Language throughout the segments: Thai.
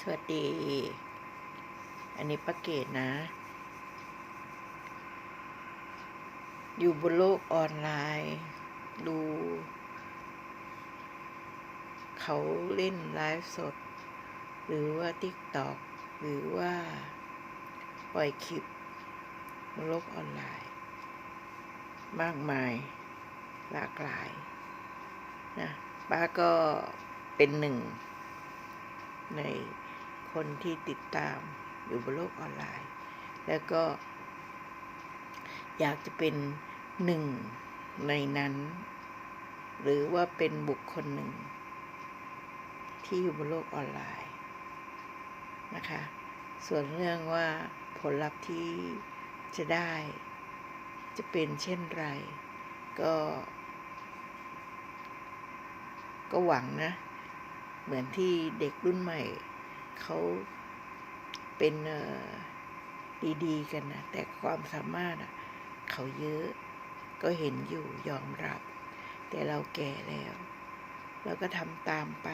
สวัสดี อันนี้ป้าเกตนะ อยู่บนโลกออนไลน์ ดู เขาเล่นไลฟ์สด หรือว่า TikTok หรือว่า ปล่อยคลิปบนโลกออนไลน์ มากมาย หลากหลายนะป้าก็เป็นหนึ่งใน คนที่ติดตามอยู่บนโลกออนไลน์ แล้วก็ อยากจะเป็นหนึ่งในนั้น หรือว่าเป็นบุคคลหนึ่ง ที่อยู่บนโลกออนไลน์นะคะ ส่วนเรื่องว่าผลลัพธ์ที่จะได้ จะเป็นเช่นไร ก็ ก็หวังนะ เหมือนที่เด็กรุ่นใหม่ เขาเป็นดีๆกันนะแต่ความสามารถอะเขาเยอะก็เห็นอยู่ยอมรับ แต่เราแก่แล้วเราก็ทำตามไป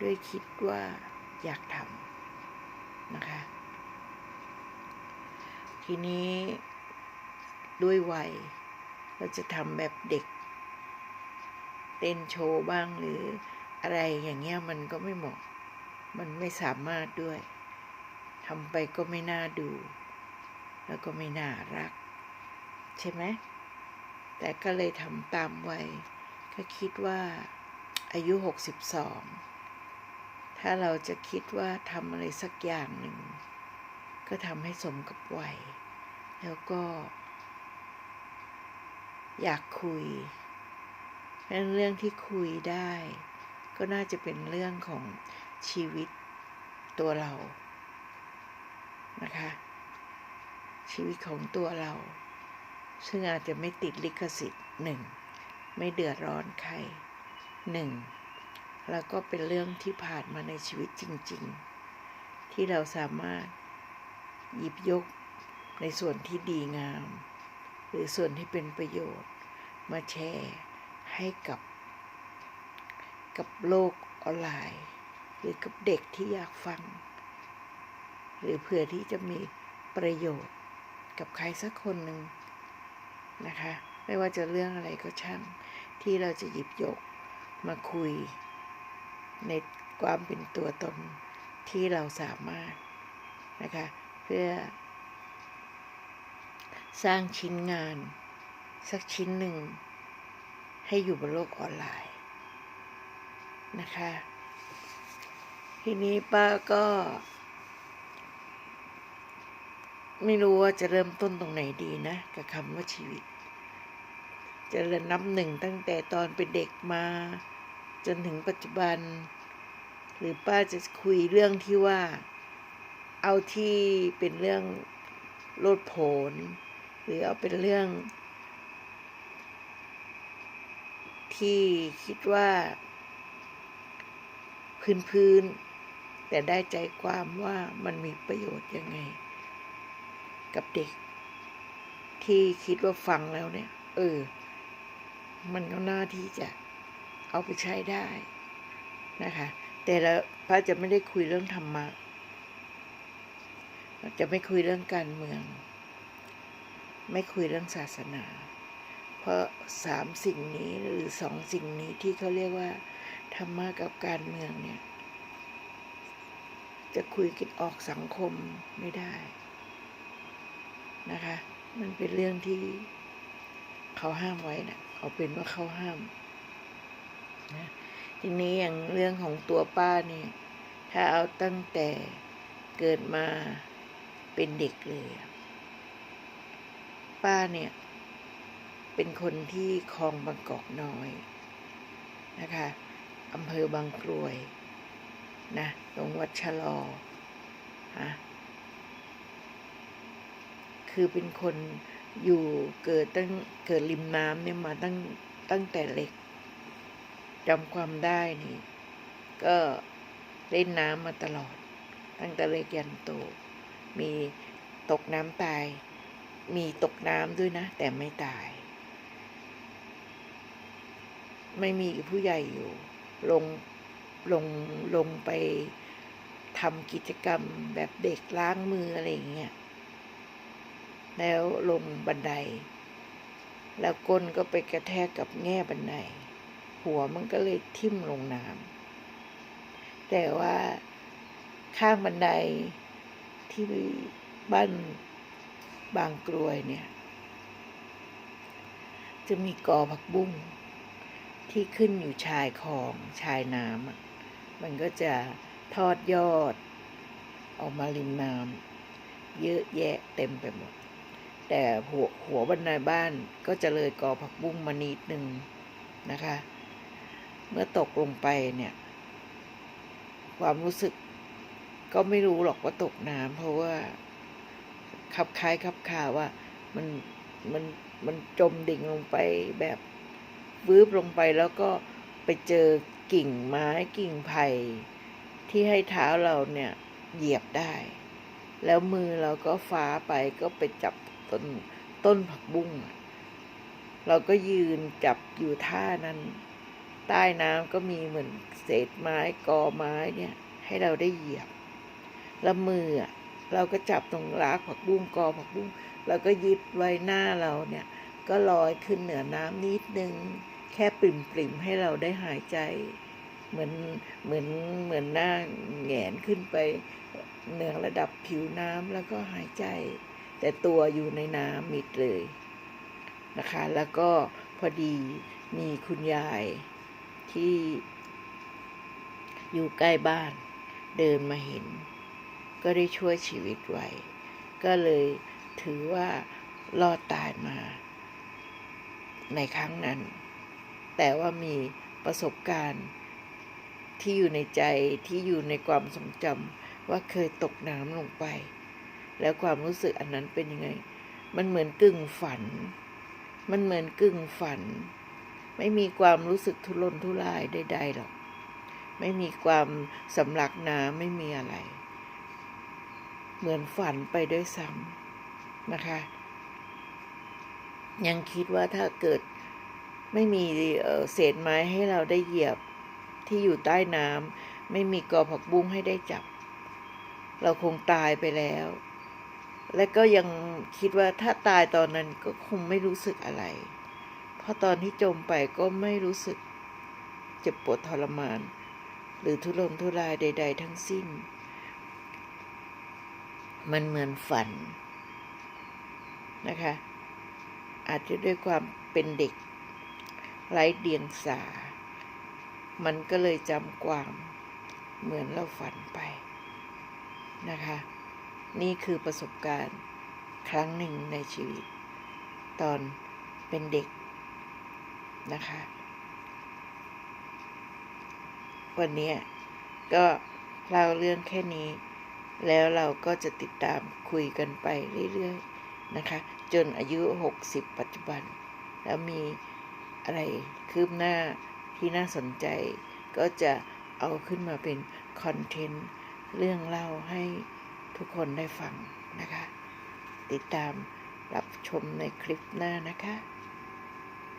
ด้วยคิดว่าอยากทำนะคะ ทีนี้ด้วยวัย เราจะทำแบบเด็ก เต้นโชว์บ้างหรือ อะไรอย่างเงี้ยมันก็ไม่เหมาะ มันไม่สามารถด้วยทำไปก็ไม่น่าดู แล้วก็ไม่น่ารัก ใช่ไหมแต่ก็เลยทำตามวัยก็คิดว่าอายุ 62 ถ้าเราจะคิดว่าทำอะไรสักอย่างหนึ่ง ก็ทำให้สมกับวัย แล้วก็ อยากคุยเรื่องเรื่องที่คุยได้ ก็น่าจะเป็นเรื่องของชีวิตตัวเรานะคะ ชีวิตของตัวเรา ซึ่งอาจจะไม่ติดลิขสิทธิ์หนึ่งไม่เดือดร้อนใครหนึ่งแล้วก็เป็นเรื่องที่ผ่านมาในชีวิตจริง ๆ ที่เราสามารถหยิบยกในส่วนที่ดีงาม หรือส่วนที่เป็นประโยชน์ มาแชร์ให้กับ กับโลกออนไลน์ หรือกับเด็กที่อยากฟัง หรือเผื่อที่จะมีประโยชน์กับใครสักคนหนึ่งนะคะ ไม่ว่าจะเรื่องอะไรก็ช่าง ที่เราจะหยิบยกมาคุย ในความเป็นตัวตนที่เราสามารถนะคะ เพื่อ สร้างชิ้นงาน สักชิ้นหนึ่ง ให้อยู่บนโลกออนไลน์ นะคะ ทีนี้ป้าก็ ไม่รู้ว่าจะเริ่มต้นตรงไหนดีนะ กับคำว่าชีวิต จะเริ่มนับหนึ่งตั้งแต่ตอนเป็นเด็กมา จนถึงปัจจุบัน หรือป้าจะคุยเรื่องที่ว่า เอาที่เป็นเรื่องโลดโผนหรือเอาเป็นเรื่องที่คิดว่า พื้นๆ แต่ได้ใจความว่ามันมีประโยชน์ยังไง กับเด็ก ที่คิดว่าฟังแล้วเนี่ย เออ มันก็น่าที่จะเอาไปใช้ได้นะคะ แต่แล้วพระจะไม่ได้คุยเรื่องธรรมะจะไม่คุยเรื่องการเมือง ไม่คุยเรื่องศาสนา เพราะสามสิ่งนี้หรือสองสิ่งนี้ที่เขาเรียกว่า ธรรมะกับการเมืองเนี่ย จะคุยกันออกสังคมไม่ได้นะคะ มันเป็นเรื่องที่เขาห้ามไว้นะเอาเป็นว่าเขาห้ามนะทีนี้อย่างเรื่องของตัวป้าเนี่ย ถ้าเอาตั้งแต่เกิดมาเป็นเด็กเลย ป้าเนี่ย เป็นคนที่คลองบางกอกน้อยนะคะ อำเภอบางกรวยนะตรงวัดชะลอฮะคือเป็นคนอยู่เกิดตั้งเกิดริมน้ำเนี่ยมาตั้งตั้งแต่เล็กจำความได้นี่ ก็เล่นน้ำมาตลอด ตั้งแต่เล็กยันโต มีตกน้ำตาย มีตกน้ำด้วยนะ แต่ไม่ตาย ไม่มีผู้ใหญ่อยู่ ลงลงลงไปทำกิจกรรมแบบเด็กล้างมืออะไรอย่างเงี้ย แล้วลงบันได แล้วก้นก็ไปกระแทกกับแง่บันได หัวมันก็เลยทิ่มลงน้ำแต่ว่าข้างบันไดที่บ้านบางกรวยเนี่ย จะมีกอผักบุ้ง ที่ขึ้นอยู่ชายคลองชายน้ำมันก็จะทอดยอด ออกมาริมน้ำเยอะแยะเต็มไปหมด แต่หัวหัวบันไดบ้านก็จะเลยกอผักบุ้งมานิดนึงนะคะ เมื่อตกลงไปเนี่ย ความรู้สึกก็ไม่รู้หรอกว่าตกน้ำเพราะว่าขับคล้ายขับคาว่ามันมันมันจมดิ่งลงไปแบบ วืบลงไปแล้วก็ไปเจอกิ่งไม้กิ่งไผ่ที่ให้เท้าเราเนี่ยเหยียบได้ แล้วมือเราก็ฟ้าไปก็ไปจับต้นต้นผักบุ้งเราก็ยืนจับอยู่ท่านั้น ใต้น้ำก็มีเหมือนเศษไม้กอไม้เนี่ย ให้เราได้เหยียบ แล้วมืออะเราก็จับตรงรากผักบุ้งกอผักบุ้งเราก็ยึดไว้หน้าเราเนี่ย ก็ลอยขึ้นเหนือน้ำนิดนึง แค่ปริ่มปริมๆให้เราได้หายใจ เหมือนเหมือนเหมือนหน้าแหงนขึ้นไปเหนือระดับผิวน้ำแล้วก็หายใจ แต่ตัวอยู่ในน้ำมิดเลยนะคะ แล้วก็พอดีมีคุณยายที่ อยู่ใกล้บ้าน เดินมาเห็น ก็ได้ช่วยชีวิตไว้ ก็เลยถือว่ารอดตายมา ในครั้งนั้น แต่ว่ามีประสบการณ์ที่อยู่ในใจที่อยู่ในความทรงจำว่าเคยตกน้ำลงไป แล้วความรู้สึกอันนั้นเป็นยังไง มันเหมือนกึ่งฝัน มันเหมือนกึ่งฝัน ไม่มีความรู้สึกทุรนทุรายใดๆหรอก ไม่มีความสำลักน้ำไม่มีอะไร เหมือนฝันไปด้วยซ้ำนะคะ ยังคิดว่าถ้าเกิดไม่มีเเศษไม้ให้เราได้เหยียบที่อยู่ใต้น้ำไม่มีกอผักบุ้งให้ได้จับ เราคงตายไปแล้ว และก็ยังคิดว่าถ้าตายตอนนั้นก็คงไม่รู้สึกอะไร เพราะตอนที่จมไปก็ไม่รู้สึกเจ็บปวดทรมาน หรือทุรนทุรายใด ๆ ทั้งสิ้น มันเหมือนฝันนะคะ อาจจะด้วยความเป็นเด็กไร้เดียงสา มันก็เลยจำความเหมือนเราฝันไปนะคะ นี่คือประสบการณ์ครั้งหนึ่งในชีวิต ตอนเป็นเด็กนะคะ วันนี้ก็เล่าเรื่องแค่นี้ แล้วเราก็จะติดตามคุยกันไปเรื่อยๆนะคะ จนอายุ 60 ปัจจุบัน แล้วมีอะไรคืบหน้าที่น่าสนใจ ก็จะเอาขึ้นมาเป็นคอนเทนต์เรื่องเล่าให้ทุกคนได้ฟังนะคะ ติดตามรับชมในคลิปหน้านะคะ